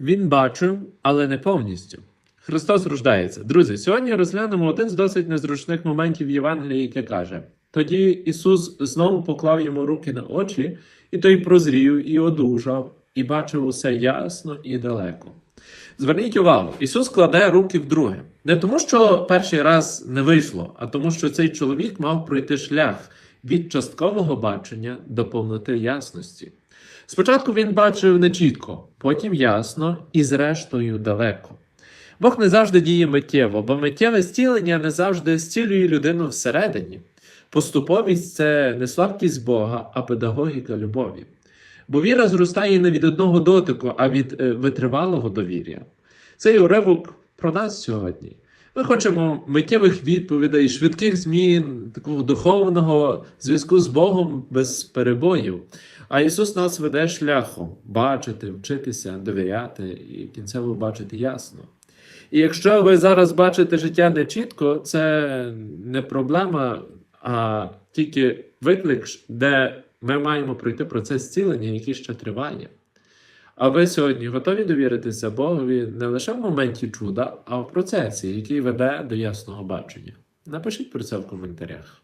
Він бачив, але не повністю. Христос рождається. Друзі, сьогодні розглянемо один з досить незручних моментів Євангелія, яке каже: тоді Ісус знову поклав йому руки на очі, і той прозрів і одужав, і бачив усе ясно і далеко. Зверніть увагу, Ісус кладе руки вдруге. Не тому, що перший раз не вийшло, а тому, що цей чоловік мав пройти шлях від часткового бачення до повноти ясності. Спочатку він бачив нечітко, потім ясно і зрештою далеко. Бог не завжди діє миттєво, бо миттєве зцілення не завжди зцілює людину всередині. Поступовість це не слабкість Бога, а педагогіка любові. Бо віра зростає не від одного дотику, а від е, витривалого довір'я. Цей уривок про нас сьогодні. Ми хочемо миттєвих відповідей, швидких змін, такого духовного зв'язку з Богом без перебоїв. А Ісус нас веде шляхом бачити, вчитися, довіряти і кінцево бачити ясно. І якщо ви зараз бачите життя нечітко, це не проблема, а тільки виклик, де ми маємо пройти процес зцілення, який ще триває. А ви сьогодні готові довіритися Богові не лише в моменті чуда, а в процесі, який веде до ясного бачення. Напишіть про це в коментарях.